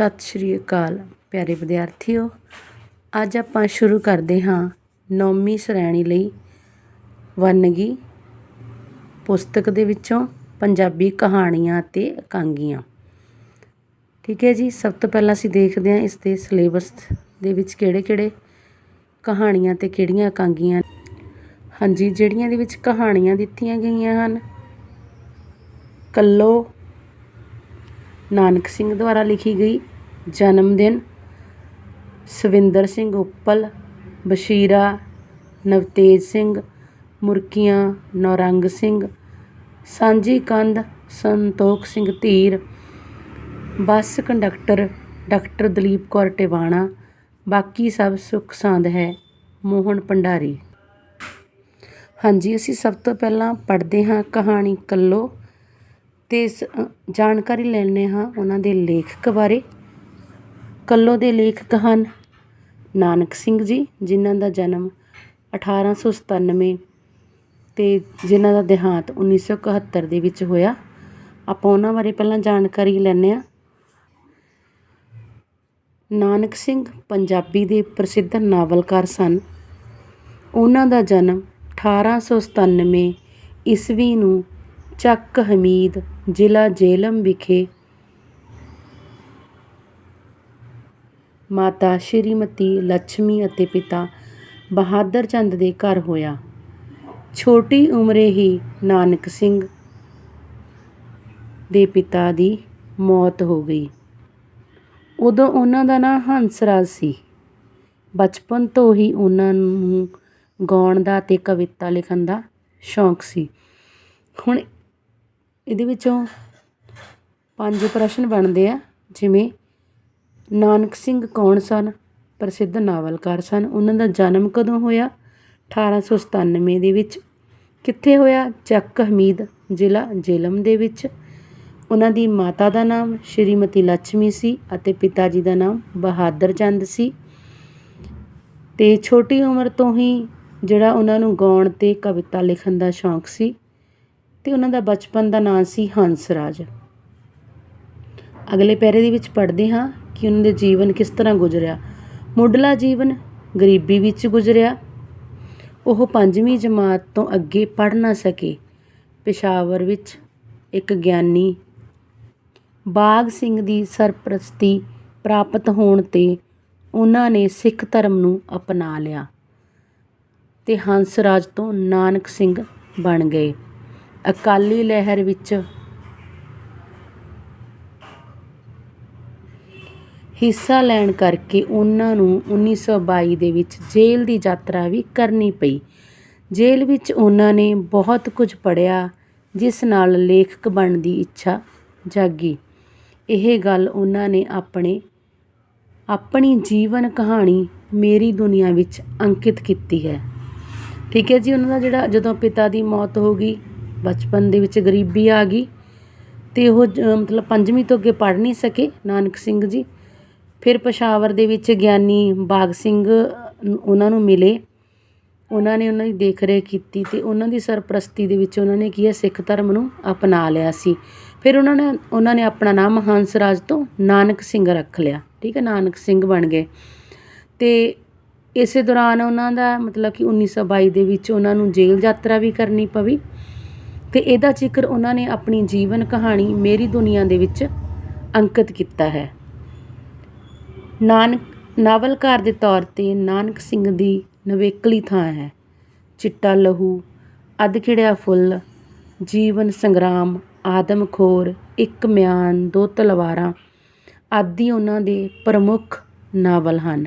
ਸਤਿ ਸ਼੍ਰੀ ਅਕਾਲ ਪਿਆਰੇ ਵਿਦਿਆਰਥੀਓ। ਅੱਜ ਆਪਾਂ ਸ਼ੁਰੂ ਕਰਦੇ ਹਾਂ ਨੌਵੀਂ ਸ਼੍ਰੇਣੀ ਲਈ ਵੰਨਗੀ ਪੁਸਤਕ ਦੇ ਵਿੱਚੋਂ ਪੰਜਾਬੀ ਕਹਾਣੀਆਂ ਅਤੇ ਇਕਾਂਗੀਆਂ ਠੀਕ ਹੈ ਜੀ, ਸਭ ਤੋਂ ਪਹਿਲਾਂ ਅਸੀਂ ਦੇਖਦੇ ਹਾਂ ਇਸ ਦੇ ਸਿਲੇਬਸ ਦੇ ਵਿੱਚ ਕਿਹੜੇ ਕਿਹੜੇ ਕਹਾਣੀਆਂ ਅਤੇ ਕਿਹੜੀਆਂ ਇਕਾਂਗੀਆਂ ਹਾਂਜੀ, ਜਿਹੜੀਆਂ ਦੇ ਵਿੱਚ ਕਹਾਣੀਆਂ ਦਿੱਤੀਆਂ ਗਈਆਂ ਹਨ। ਕੱਲੋ ਨਾਨਕ ਸਿੰਘ ਦੁਆਰਾ ਲਿਖੀ ਗਈ। ਜਨਮ ਦਿਨ, Savinder Singh Uppal, Bashira, Navtej Singh, ਮੁਰਕੀਆਂ, Naurang Singh, Sanjhi Kandh, Santokh Singh Dhir, bus conductor, doctor Dalip Kaur Tiwana, ਬਾਕੀ ਸਭ ਸੁੱਖ ਸਾਂਦ ਹੈ। ਮੋਹਨ ਭੰਡਾਰੀ। ਹਾਂਜੀ, ਅਸੀਂ ਸਭ ਤੋਂ ਪਹਿਲਾਂ ਪੜ੍ਹਦੇ ਹਾਂ ਕਹਾਣੀ ਕੱਲੋ। ਅਤੇ ਸ ਜਾਣਕਾਰੀ ਲੈਂਦੇ ਹਾਂ ਉਹਨਾਂ ਦੇ ਲੇਖਕ ਬਾਰੇ। ਕੱਲੋ ਦੇ ਲੇਖਕ ਹਨ ਨਾਨਕ ਸਿੰਘ ਜੀ, ਜਿਨ੍ਹਾਂ ਦਾ ਜਨਮ 1897 ਅਤੇ ਜਿਨ੍ਹਾਂ ਦਾ ਦੇਹਾਂਤ 1971 ਦੇ ਵਿੱਚ ਹੋਇਆ। ਆਪਾਂ ਉਹਨਾਂ ਬਾਰੇ ਪਹਿਲਾਂ ਜਾਣਕਾਰੀ ਲੈਂਦੇ ਹਾਂ। ਨਾਨਕ ਸਿੰਘ ਪੰਜਾਬੀ ਦੇ ਪ੍ਰਸਿੱਧ ਨਾਵਲਕਾਰ ਸਨ। ਉਹਨਾਂ ਦਾ ਜਨਮ 1897 ਈਸਵੀ ਨੂੰ ਚੱਕ ਹਮੀਦ, ਜ਼ਿਲ੍ਹਾ ਜੇਹਲਮ ਵਿਖੇ। ਮਾਤਾ ਸ਼੍ਰੀਮਤੀ ਲక్ష్ਮੀ ਅਤੇ ਪਿਤਾ ਬਹਾਦਰ ਚੰਦ ਦੇ ਘਰ ਹੋਇਆ। ਛੋਟੀ ਉਮਰੇ ਹੀ ਨਾਨਕ ਸਿੰਘ ਦੇ ਪਿਤਾ ਦੀ ਮੌਤ ਹੋ ਗਈ। ਉਦੋਂ ਉਹਨਾਂ ਦਾ ਨਾਂ ਹੰਸਰਾਜ ਸੀ। ਬਚਪਨ ਤੋਂ ਹੀ ਉਹਨਾਂ ਨੂੰ ਗਾਉਣ ਦਾ ਅਤੇ ਕਵਿਤਾ ਲਿਖਣ ਦਾ ਸ਼ੌਕ ਸੀ। ਹੁਣ ਇਹਦੇ ਵਿੱਚੋਂ ਪੰਜ ਪ੍ਰਸ਼ਨ ਬਣਦੇ ਆ, ਜਿਵੇਂ ਨਾਨਕ ਸਿੰਘ ਕੌਣ ਸਨ? ਪ੍ਰਸਿੱਧ ਨਾਵਲਕਾਰ ਸਨ। ਉਹਨਾਂ ਦਾ ਜਨਮ ਕਦੋਂ ਹੋਇਆ? 1897 ਦੇ ਵਿੱਚ। ਕਿੱਥੇ ਹੋਇਆ? ਚੱਕ ਹਮੀਦ ਜ਼ਿਲ੍ਹਾ ਜੇਲਮ ਦੇ ਵਿੱਚ। ਉਹਨਾਂ ਦੀ ਮਾਤਾ ਦਾ ਨਾਮ ਸ਼੍ਰੀਮਤੀ ਲక్ష్ਮੀ ਸੀ ਅਤੇ ਪਿਤਾ ਜੀ ਦਾ ਨਾਮ ਬਹਾਦਰ ਚੰਦ ਸੀ। ਤੇ ਛੋਟੀ ਉਮਰ ਤੋਂ ਹੀ ਜਿਹੜਾ ਉਹਨਾਂ ਨੂੰ ਗਾਉਣ ਤੇ ਕਵਿਤਾ ਲਿਖਣ ਦਾ ਸ਼ੌਂਕ ਸੀ। ਤੇ ਉਹਨਾਂ ਦਾ ਬਚਪਨ ਦਾ ਨਾਂ ਸੀ ਹੰਸ ਰਾਜ। ਅਗਲੇ ਪੈਰੇ ਦੇ ਵਿੱਚ ਪੜ੍ਹਦੇ ਹਾਂ ਕਿ ਉਹਨਾਂ ਦੇ ਜੀਵਨ ਕਿਸ ਤਰ੍ਹਾਂ ਗੁਜ਼ਰਿਆ। ਮੁੱਢਲਾ ਜੀਵਨ ਗਰੀਬੀ ਵਿੱਚ ਗੁਜ਼ਰਿਆ। ਉਹ ਪੰਜਵੀਂ ਜਮਾਤ ਤੋਂ ਅੱਗੇ ਪੜ੍ਹ ਨਾ ਸਕੇ। ਪੇਸ਼ਾਵਰ ਵਿੱਚ ਇੱਕ ਗਿਆਨੀ ਬਾਗ ਸਿੰਘ ਦੀ ਸਰਪ੍ਰਸਤੀ ਪ੍ਰਾਪਤ ਹੋਣ ਤੇ ਉਹਨਾਂ ਨੇ ਸਿੱਖ ਧਰਮ ਨੂੰ ਅਪਣਾ ਲਿਆ ਤੇ ਹੰਸਰਾਜ ਤੋਂ ਨਾਨਕ ਸਿੰਘ ਬਣ ਗਏ। ਅਕਾਲੀ ਲਹਿਰ ਵਿੱਚ ਹਿੱਸਾ ਲੈਣ ਕਰਕੇ ਉਹਨਾਂ ਨੂੰ 1922 ਦੇ ਵਿੱਚ ਜੇਲ੍ਹ ਦੀ ਯਾਤਰਾ ਵੀ ਕਰਨੀ ਪਈ। ਜੇਲ੍ਹ ਵਿੱਚ ਉਹਨਾਂ ਨੇ ਬਹੁਤ ਕੁਝ ਪੜ੍ਹਿਆ, ਜਿਸ ਨਾਲ ਲੇਖਕ ਬਣਨ ਦੀ ਇੱਛਾ ਜਾਗੀ। ਇਹ ਗੱਲ ਉਹਨਾਂ ਨੇ ਆਪਣੇ, ਆਪਣੀ ਜੀਵਨ ਕਹਾਣੀ ਮੇਰੀ ਦੁਨੀਆ ਵਿੱਚ ਅੰਕਿਤ ਕੀਤੀ ਹੈ। ਠੀਕ ਹੈ ਜੀ, ਉਹਨਾਂ ਦਾ ਜਿਹੜਾ ਜਦੋਂ ਪਿਤਾ ਦੀ ਮੌਤ ਹੋ ਗਈ ਬਚਪਨ ਦੇ ਵਿੱਚ ਗਰੀਬੀ ਆ ਗਈ ਤੇ ਉਹ ਮਤਲਬ ਪੰਜਵੀਂ ਤੋਂ ਅੱਗੇ ਪੜ੍ਹ ਨਹੀਂ ਸਕੇ ਨਾਨਕ ਸਿੰਘ ਜੀ। ਫਿਰ ਪਸ਼ਾਵਰ ਦੇ ਵਿੱਚ ਗਿਆਨੀ ਬਾਗ ਸਿੰਘ ਉਹਨਾਂ ਨੂੰ ਮਿਲੇ। ਉਹਨਾਂ ਨੇ ਉਹਨਾਂ ਦੀ ਦੇਖ ਰੇਖ ਕੀਤੀ ਤੇ ਉਹਨਾਂ ਦੀ ਸਰਪ੍ਰਸਤੀ ਦੇ ਵਿੱਚ ਉਹਨਾਂ ਨੇ ਕੀ ਹੈ, ਸਿੱਖ ਧਰਮ ਨੂੰ ਅਪਣਾ ਲਿਆ ਸੀ। ਫਿਰ ਉਹਨਾਂ ਨੇ ਉਹਨਾਂ ਨੇ ਆਪਣਾ ਨਾਮ ਹੰਸ ਰਾਜ ਤੋਂ ਨਾਨਕ ਸਿੰਘ ਰੱਖ ਲਿਆ। ਠੀਕ ਹੈ, ਨਾਨਕ ਸਿੰਘ ਬਣ ਗਏ। ਤੇ ਇਸੇ ਦੌਰਾਨ ਉਹਨਾਂ ਦਾ ਮਤਲਬ ਕਿ 1922 ਦੇ ਵਿੱਚ ਉਹਨਾਂ ਨੂੰ ਜੇਲ੍ਹ ਯਾਤਰਾ ਵੀ ਕਰਨੀ ਪਈ ਤੇ ਇਹਦਾ ਜ਼ਿਕਰ ਉਹਨਾਂ ਨੇ ਆਪਣੀ ਜੀਵਨ ਕਹਾਣੀ ਮੇਰੀ ਦੁਨੀਆ ਦੇ ਵਿੱਚ ਅੰਕਿਤ ਕੀਤਾ ਹੈ। ਨਾਨਕ, ਨਾਵਲਕਾਰ ਦੇ ਤੌਰ ਤੇ ਨਾਨਕ ਸਿੰਘ ਦੀ ਨਵੇਕਲੀ ਥਾਂ ਹੈ। ਚਿੱਟਾ ਲਹੂ ਅੱਧ ਖਿੜਿਆ ਫੁੱਲ, ਜੀਵਨ ਸੰਗਰਾਮ, ਆਦਮਖੋਰ, ਇੱਕ ਮਿਆਨ, ਦੋ ਤਲਵਾਰਾਂ ਆਦਿ ਉਹਨਾਂ ਦੇ ਪ੍ਰਮੁੱਖ ਨਾਵਲ ਹਨ।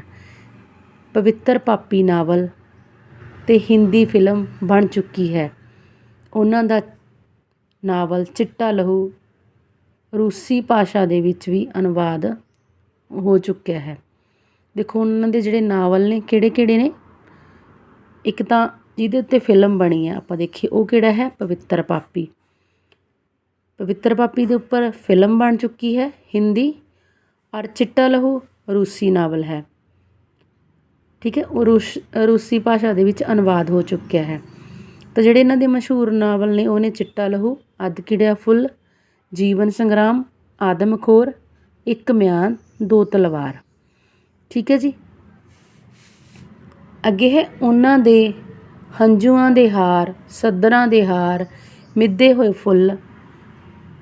ਪਵਿੱਤਰ ਪਾਪੀ ਨਾਵਲ ਤੇ ਹਿੰਦੀ ਫਿਲਮ ਬਣ ਚੁੱਕੀ ਹੈ। ਉਹਨਾਂ ਦਾ ਨਾਵਲ ਚਿੱਟਾ ਲਹੂ ਰੂਸੀ ਭਾਸ਼ਾ ਦੇ ਵਿੱਚ ਵੀ ਅਨੁਵਾਦ ਹੋ ਚੁੱਕਿਆ ਹੈ। ਦੇਖੋ, ਉਹਨਾਂ ਦੇ ਜਿਹੜੇ ਨਾਵਲ ਨੇ ਕਿਹੜੇ ਕਿਹੜੇ ਨੇ? ਇੱਕ ਤਾਂ ਜਿਹਦੇ ਉੱਤੇ ਫਿਲਮ ਬਣੀ ਹੈ, ਆਪਾਂ ਦੇਖੀਏ, ਉਹ ਕਿਹੜਾ ਹੈ? ਪਵਿੱਤਰ ਪਾਪੀ। ਪਵਿੱਤਰ ਪਾਪੀ ਦੇ ਉੱਪਰ ਫਿਲਮ ਬਣ ਚੁੱਕੀ ਹੈ, ਹਿੰਦੀ, ਔਰ ਚਿੱਟਾ ਲਹੂ ਰੂਸੀ ਨਾਵਲ ਹੈ। ਠੀਕ ਹੈ, ਉਹ ਰੂਸ, ਰੂਸੀ ਭਾਸ਼ਾ ਦੇ ਵਿੱਚ ਅਨੁਵਾਦ ਹੋ ਚੁੱਕਿਆ ਹੈ। ਤਾਂ ਜਿਹੜੇ ਇਹਨਾਂ ਦੇ ਮਸ਼ਹੂਰ ਨਾਵਲ ਨੇ, ਉਹ ਨੇ ਚਿੱਟਾ ਲਹੂ ਅੱਧ ਕਿੜਿਆ ਫੁੱਲ, ਜੀਵਨ ਸੰਗਰਾਮ ਆਦਮਖੋਰ ਇੱਕ ਮਿਆਨ, ਦੋ ਤਲਵਾਰ। ਠੀਕ ਹੈ ਜੀ? ਅੱਗੇ ਹੈ ਉਹਨਾਂ ਦੇ ਹੰਝੂਆਂ ਦੇ ਹਾਰ ਸੱਦਰਾਂ ਦੇ ਹਾਰ, ਮਿੱਧੇ ਹੋਏ ਫੁੱਲ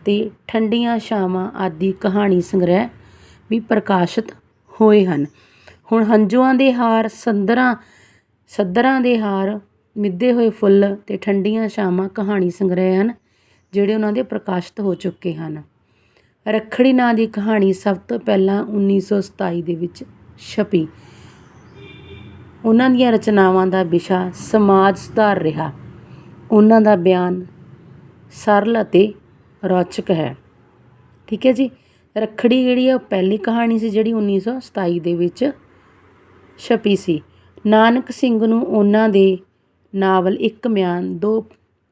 ਤੇ ਠੰਡੀਆਂ ਛਾਵਾਂ ਆਦਿ ਕਹਾਣੀ ਸੰਗ੍ਰਹਿ ਵੀ ਪ੍ਰਕਾਸ਼ਿਤ ਹੋਏ ਹਨ। ਹੁਣ ਹੰਝੂਆਂ ਦੇ ਹਾਰ ਸੰਦਰਾਂ ਸੱਦਰਾਂ ਦੇ ਹਾਰ, ਮਿੱਧੇ ਹੋਏ ਫੁੱਲ ਤੇ ਠੰਡੀਆਂ ਛਾਵਾਂ ਕਹਾਣੀ ਸੰਗ੍ਰਹਿ ਹਨ। ਜਿਹੜੇ ਉਹਨਾਂ ਦੇ ਪ੍ਰਕਾਸ਼ਿਤ ਹੋ ਚੁੱਕੇ ਹਨ। ਰੱਖੜੀ ਨਾਂ ਦੀ ਕਹਾਣੀ ਸਭ ਤੋਂ ਪਹਿਲਾਂ 1927 ਦੇ ਵਿੱਚ ਛਪੀ। ਉਹਨਾਂ ਦੀਆਂ ਰਚਨਾਵਾਂ ਦਾ ਵਿਸ਼ਾ ਸਮਾਜ ਸੁਧਾਰ ਰਿਹਾ। ਉਹਨਾਂ ਦਾ ਬਿਆਨ ਸਰਲ ਅਤੇ ਰੌਚਕ ਹੈ। ਠੀਕ ਹੈ ਜੀ? ਰੱਖੜੀ ਜਿਹੜੀ ਹੈ ਉਹ ਪਹਿਲੀ ਕਹਾਣੀ ਸੀ ਜਿਹੜੀ 1927 ਦੇ ਵਿੱਚ ਛਪੀ ਸੀ। ਨਾਨਕ ਸਿੰਘ ਨੂੰ ਉਹਨਾਂ ਦੇ ਨਾਵਲ ਇੱਕ ਮਿਆਨ ਦੋ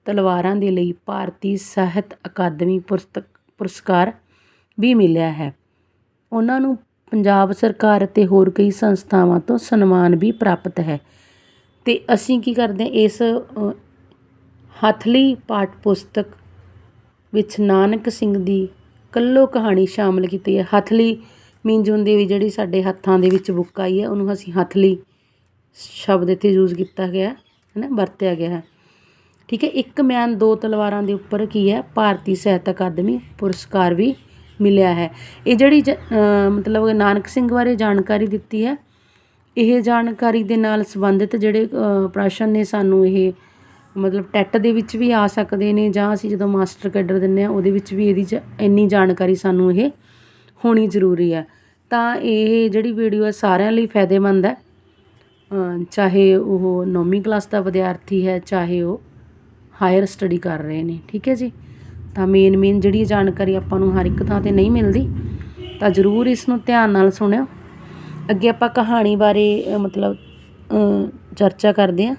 ਤਲਵਾਰਾਂ ਦੇ ਲਈ ਭਾਰਤੀ ਸਾਹਿਤ ਅਕਾਦਮੀ ਪੁਸਤਕ ਪੁਰਸਕਾਰ ਵੀ ਮਿਲਿਆ ਹੈ। ਉਹਨਾਂ ਨੂੰ ਪੰਜਾਬ ਸਰਕਾਰ ਅਤੇ ਹੋਰ ਕਈ ਸੰਸਥਾਵਾਂ ਤੋਂ ਸਨਮਾਨ ਵੀ ਪ੍ਰਾਪਤ ਹੈ। ਅਤੇ ਅਸੀਂ ਕੀ ਕਰਦੇ ਹਾਂ ਇਸ ਅ, ਹੱਥਲੀ ਪਾਠ ਪੁਸਤਕ ਵਿੱਚ ਨਾਨਕ ਸਿੰਘ ਦੀ ਕੱਲੋ ਕਹਾਣੀ ਸ਼ਾਮਲ ਕੀਤੀ ਹੈ। ਹੱਥਲੀ ਮੀਨਜ਼ ਹੁੰਦੀ ਵੀ ਜਿਹੜੀ ਸਾਡੇ ਹੱਥਾਂ ਦੇ ਵਿੱਚ ਬੁੱਕ ਆਈ ਹੈ ਉਹਨੂੰ ਅਸੀਂ ਹੱਥਲੀ ਸ਼ਬਦ ਇੱਥੇ ਯੂਜ਼ ਕੀਤਾ ਗਿਆ ਹੈ ਨਾ ਵਰਤਿਆ ਗਿਆ ਹੈ। ਠੀਕ ਹੈ, ਇੱਕ ਮਿਆਨ ਦੋ ਤਲਵਾਰਾਂ ਦੇ ਉੱਪਰ ਕੀ ਹੈ, ਭਾਰਤੀ ਸਾਹਿਤ ਅਕਾਦਮੀ ਪੁਰਸਕਾਰ ਵੀ ਮਿਲਿਆ ਹੈ। ਇਹ ਜਿਹੜੀ ਜ- ਮਤਲਬ ਨਾਨਕ ਸਿੰਘ ਬਾਰੇ ਜਾਣਕਾਰੀ ਦਿੱਤੀ ਹੈ, ਇਹ ਜਾਣਕਾਰੀ ਦੇ ਨਾਲ ਸੰਬੰਧਿਤ ਜਿਹੜੇ ਪ੍ਰਸ਼ਨ ਨੇ ਸਾਨੂੰ ਇਹ ਮਤਲਬ ਟੈਟ ਦੇ ਵਿੱਚ ਵੀ ਆ ਸਕਦੇ ਨੇ, ਜਾਂ ਅਸੀਂ ਜਦੋਂ ਮਾਸਟਰ ਕੈਡਰ ਦਿੰਨੇ ਆ ਉਹਦੇ ਵਿੱਚ ਵੀ ਇਹਦੀ ਜ- ਇੰਨੀ ਜਾਣਕਾਰੀ ਸਾਨੂੰ ਇਹ ਹੋਣੀ ਜ਼ਰੂਰੀ ਹੈ। ਤਾਂ ਇਹ ਜਿਹੜੀ ਵੀਡੀਓ ਹੈ, ਸਾਰਿਆਂ ਲਈ ਫਾਇਦੇਮੰਦ ਹੈ। ਚਾਹੇ ਉਹ ਨੌਵੀਂ ਕਲਾਸ ਦਾ ਵਿਦਿਆਰਥੀ ਹੈ, ਚਾਹੇ ਉਹ ਹਾਇਰ ਸਟੱਡੀ ਕਰ ਰਹੇ ਨੇ, ਠੀਕ ਹੈ ਜੀ? ਤਾਂ ਮੇਨ ਮੇਨ ਜਿਹੜੀ ਜਾਣਕਾਰੀ ਆਪਾਂ ਨੂੰ ਹਰ ਇੱਕ ਥਾਂ ਤੇ ਨਹੀਂ ਮਿਲਦੀ, ਤਾਂ ਜ਼ਰੂਰ ਇਸ ਨੂੰ ਧਿਆਨ ਨਾਲ ਸੁਣਿਓ। ਅੱਗੇ ਆਪਾਂ ਕਹਾਣੀ ਬਾਰੇ ਮਤਲਬ ਚਰਚਾ ਕਰਦੇ ਹਾਂ।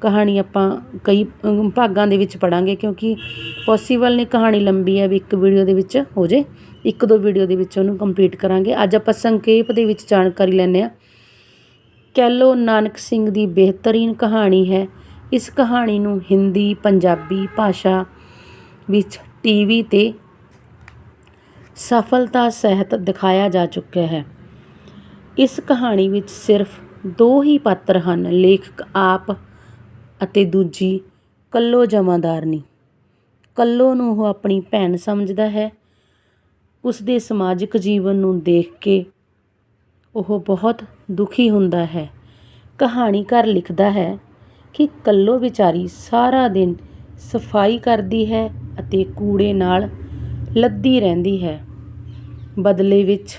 ਕਹਾਣੀ ਆਪਾਂ ਕਈ ਭਾਗਾਂ ਦੇ ਵਿੱਚ ਪੜਾਂਗੇ ਕਿਉਂਕਿ ਪੋਸੀਬਲ ਨਹੀਂ ਕਹਾਣੀ ਲੰਬੀ ਹੈ, ਵੀ ਇੱਕ ਵੀਡੀਓ ਦੇ ਵਿੱਚ ਹੋ ਜੇ। ਇੱਕ ਦੋ ਵੀਡੀਓ ਦੇ ਵਿੱਚ ਉਹਨੂੰ ਕੰਪਲੀਟ ਕਰਾਂਗੇ। ਅੱਜ ਆਪਾਂ ਸੰਖੇਪ ਦੇ ਵਿੱਚ ਜਾਣਕਾਰੀ ਲੈਂਦੇ ਹਾਂ। ਕੈਲੋ ਨਾਨਕ ਸਿੰਘ ਦੀ ਬਿਹਤਰੀਨ ਕਹਾਣੀ ਹੈ। ਇਸ ਕਹਾਣੀ ਨੂੰ ਹਿੰਦੀ, ਪੰਜਾਬੀ ਭਾਸ਼ਾ ਵਿੱਚ ਟੀਵੀ ਤੇ ਸਫਲਤਾ ਸਹਿਤ ਦਿਖਾਇਆ ਜਾ ਚੁੱਕਿਆ ਹੈ। ਇਸ ਕਹਾਣੀ ਵਿੱਚ ਸਿਰਫ ਦੋ ਹੀ ਪਾਤਰ ਹਨ, ਲੇਖਕ ਆਪ ਅਤੇ ਦੂਜੀ ਕੱਲੋ ਜਮਾਦਾਰਨੀ। ਕੱਲੋ ਨੂੰ ਉਹ ਆਪਣੀ ਭੈਣ ਸਮਝਦਾ ਹੈ। ਉਸ ਦੇ ਸਮਾਜਿਕ ਜੀਵਨ ਨੂੰ ਦੇਖ ਕੇ ਉਹ ਬਹੁਤ ਦੁਖੀ ਹੁੰਦਾ ਹੈ। ਕਹਾਣੀਕਾਰ ਲਿਖਦਾ ਹੈ ਕਿ ਕੱਲੋ ਵਿਚਾਰੀ ਸਾਰਾ ਦਿਨ ਸਫ਼ਾਈ ਕਰਦੀ ਹੈ ਅਤੇ ਕੂੜੇ ਨਾਲ ਲੱਦੀ ਰਹਿੰਦੀ ਹੈ। ਬਦਲੇ ਵਿੱਚ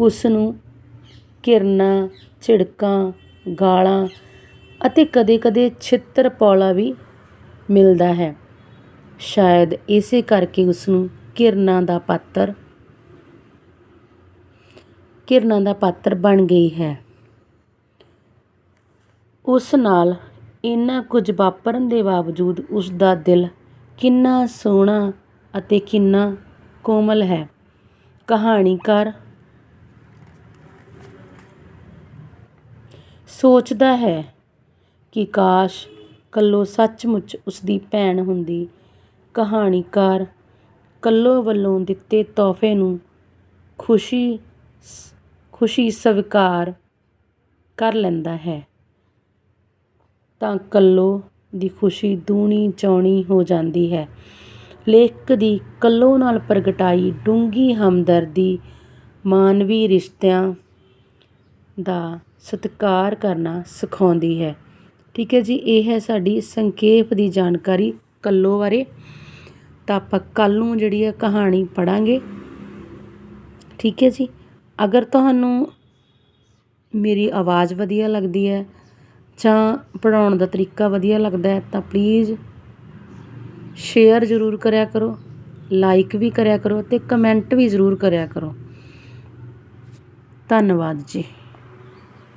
ਉਸ ਨੂੰ ਕਿਰਨਾਂ, ਝਿੜਕਾਂ, ਗਾਲਾਂ ਅਤੇ ਕਦੇ-ਕਦੇ ਛਿੱਤਰ ਪੌਲਾ ਵੀ ਮਿਲਦਾ ਹੈ। ਸ਼ਾਇਦ ਇਸੇ ਕਰਕੇ ਉਸ ਨੂੰ ਕਿਰਨਾਂ ਦਾ ਪਾਤਰ, ਕਿਰਨਾਂ ਦਾ ਪਾਤਰ ਬਣ ਗਈ ਹੈ। ਉਸ ਨਾਲ ਇੰਨਾ ਕੁਝ ਵਾਪਰਨ ਦੇ ਬਾਵਜੂਦ ਉਸ ਦਾ ਦਿਲ ਕਿੰਨਾ ਸੋਹਣਾ ਅਤੇ ਕਿੰਨਾ ਕੋਮਲ ਹੈ। ਕਹਾਣੀਕਾਰ ਸੋਚਦਾ ਹੈ ਕਿ ਕਾਸ਼ ਕੱਲੋ ਸੱਚਮੁੱਚ ਉਸਦੀ ਭੈਣ ਹੁੰਦੀ। ਕਹਾਣੀਕਾਰ ਕੱਲੋ ਵੱਲੋਂ ਦਿੱਤੇ ਤੋਹਫੇ ਨੂੰ ਖੁਸ਼ੀ ਖੁਸ਼ੀ ਸਵੀਕਾਰ ਕਰ ਲੈਂਦਾ ਹੈ। ਤਾਂ ਕੱਲੋ ਦੀ ਖੁਸ਼ੀ ਦੂਣੀ ਚੌਣੀ ਹੋ ਜਾਂਦੀ ਹੈ। ਲੇਖਕ ਦੀ ਕੱਲੋ ਨਾਲ ਪ੍ਰਗਟਾਈ ਡੂੰਘੀ ਹਮਦਰਦੀ ਮਾਨਵੀ ਰਿਸ਼ਤਿਆਂ ਦਾ ਸਤਿਕਾਰ ਕਰਨਾ ਸਿਖਾਉਂਦੀ ਹੈ। ਠੀਕ ਹੈ ਜੀ, ਇਹ ਹੈ ਸਾਡੀ ਸੰਖੇਪ ਦੀ ਜਾਣਕਾਰੀ ਕੱਲੋ ਬਾਰੇ। ਤਾਂ ਆਪਾਂ ਕੱਲ ਨੂੰ ਜਿਹੜੀ ਹੈ ਕਹਾਣੀ ਪੜਾਂਗੇ ਠੀਕ ਹੈ ਜੀ, ਅਗਰ ਤੁਹਾਨੂੰ ਮੇਰੀ ਆਵਾਜ਼ ਵਧੀਆ ਲੱਗਦੀ ਹੈ ਜਾਂ ਪੜ੍ਹਾਉਣ ਦਾ ਤਰੀਕਾ ਵਧੀਆ ਲੱਗਦਾ ਹੈ, ਤਾਂ ਪਲੀਜ਼ ਸ਼ੇਅਰ ਜ਼ਰੂਰ ਕਰਿਆ ਕਰੋ ਲਾਈਕ ਵੀ ਕਰਿਆ ਕਰੋ ਅਤੇ ਕਮੈਂਟ ਵੀ ਜ਼ਰੂਰ ਕਰਿਆ ਕਰੋ। ਧੰਨਵਾਦ ਜੀ।